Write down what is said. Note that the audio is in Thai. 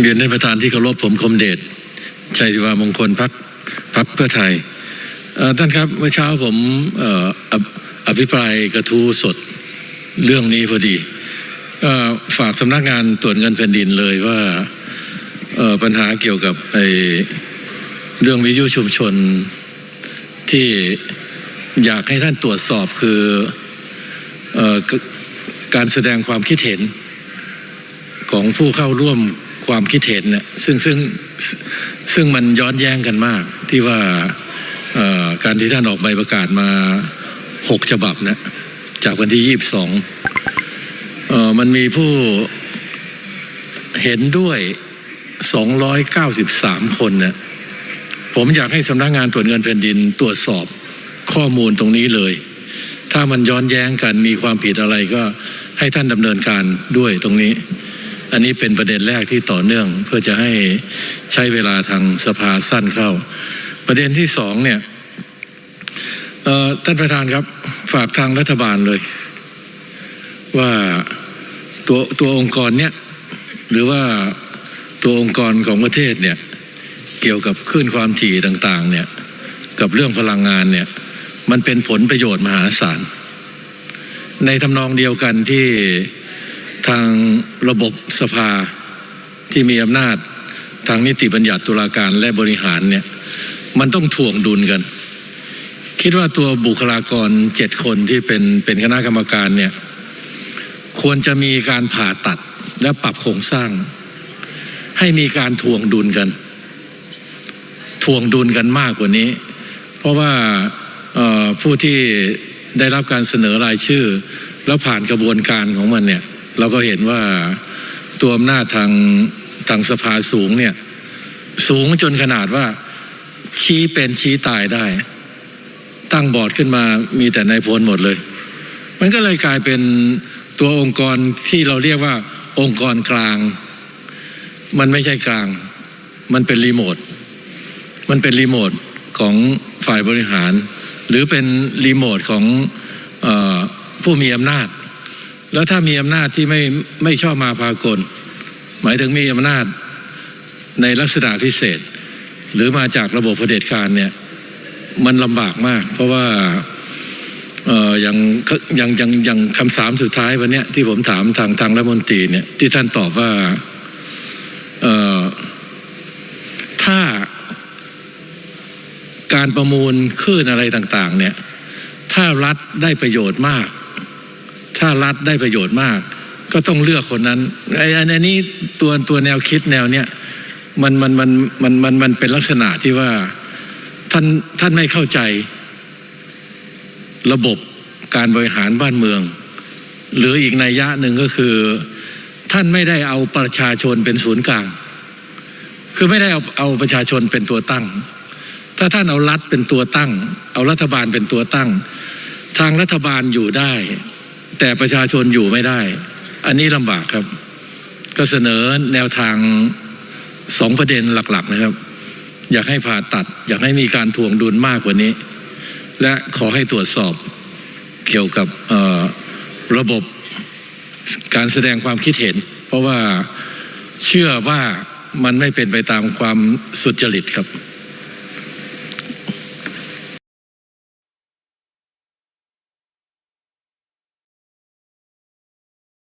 เรียนท่านประธานที่เคารพผมคมเดชชัยศิวามงคลพักพักเพื่อไทยท่านครับเมื่อเช้าผมอภิปรายกระทู้สดเรื่องนี้พอดีฝากสำนักงานตรวจเงินแผ่นดินเลยว่าปัญหาเกี่ยวกับไอเรื่องวิทยุชุมชนที่อยากให้ท่านตรวจสอบคืออการแสดงความคิดเห็นของผู้เข้าร่วม ความคิดเห็นเนี่ยซึ่งซึ่งซึ่งมันย้อนแย้งกันมาก ที่ว่าการที่ท่านออกใบประกาศมาหกฉบับนะจากวันที่ยี่สิบสองมันมีผู้เห็นด้วยสองร้อยเก้าสิบสามคนเนี่ยผมอยากให้สำนักงานตรวจเงินแผ่นดินตรวจสอบข้อมูลตรงนี้เลย ถ้ามันย้อนแย้งกันมีความผิดอะไรก็ให้ท่านดำเนินการด้วยตรงนี้ อันนี้เป็นประเด็นแรกที่ต่อเนื่องเพื่อจะให้ใช้เวลาทางสภาสั้นเข้า ประเด็นที่สองเนี่ยท่านประธานครับฝากทางรัฐบาลเลย ว่าตัวตัวองค์กรเนี่ยหรือว่าตัวองค์กรของประเทศเนี่ยเกี่ยวกับคลื่นความถี่ต่างๆเนี่ยกับเรื่องพลังงานเนี่ยมันเป็นผลประโยชน์มหาศาล ในทำนองเดียวกันที่ ทางระบบสภาที่มีอำนาจทางนิติบัญญัติตุลาการและบริหารเนี่ยมันต้องถ่วงดุลกัน คิดว่าตัวบุคลากรเจ็ดคนที่เป็นเป็นคณะกรรมการเนี่ยควรจะมีการผ่าตัดและปรับโครงสร้าง ให้มีการถ่วงดุลกันถ่วงดุลกันมากกว่านี้ เพราะว่าผู้ที่ได้รับการเสนอรายชื่อ แล้วผ่านกระบวนการของมันเนี่ย เราก็เห็นว่าตัวอำนาจทางทางสภาสูงเนี่ยสูงจนขนาดว่าชี้เป็นชี้ตายได้ ตั้งบอร์ดขึ้นมามีแต่นายพลหมดเลย มันก็เลยกลายเป็นตัวองค์กรที่เราเรียกว่าองค์กรกลาง มันไม่ใช่กลาง มันเป็นรีโมทมันเป็นรีโมทของฝ่ายบริหาร หรือเป็นรีโมทของอผู้มีอำนาจ แล้วถ้ามีอำนาจที่ไม่ไม่ชอบมาพากล หมายถึงมีอำนาจในลักษณะพิเศษ หรือมาจากระบบเผด็จการเนี่ยมันลำบากมาก เพราะว่าเอ่ออย่างอย่างอย่างอย่างคำสามสุดท้ายวันเนี้ยที่ผมถามทางทางรัฐมนตรีเนี่ยที่ท่านตอบว่าเอ่อถ้าการประมูลคลื่นอะไรต่าง ๆ เนี่ย ถ้ารัฐได้ประโยชน์มาก ถ้ารัฐได้ประโยชน์มาก ก็ต้องเลือกคนนั้นไอ้อันนี้ตัวตัวแนวคิดแนวเนี้ยมันมันมันมันมันมันเป็นลักษณะที่ว่าท่านท่านไม่เข้าใจ ระบบการบริหารบ้านเมือง หรืออีกนัยยะหนึ่งก็คือ ท่านไม่ได้เอาประชาชนเป็นศูนย์กลาง คือไม่ได้เอาเอาประชาชนเป็นตัวตั้ง ถ้าท่านเอารัฐเป็นตัวตั้ง เอารัฐบาลเป็นตัวตั้ง ทางรัฐบาลอยู่ได้ แต่ประชาชนอยู่ไม่ได้ อันนี้ลำบากครับ ก็เสนอแนวทางสองประเด็นหลัก ๆ นะครับ อยากให้ผ่าตัด อยากให้มีการทวงดุลมากกว่านี้ และขอให้ตรวจสอบเกี่ยวกับระบบการแสดงความคิดเห็น เพราะว่าเชื่อว่ามันไม่เป็นไปตามความสุจริตครับ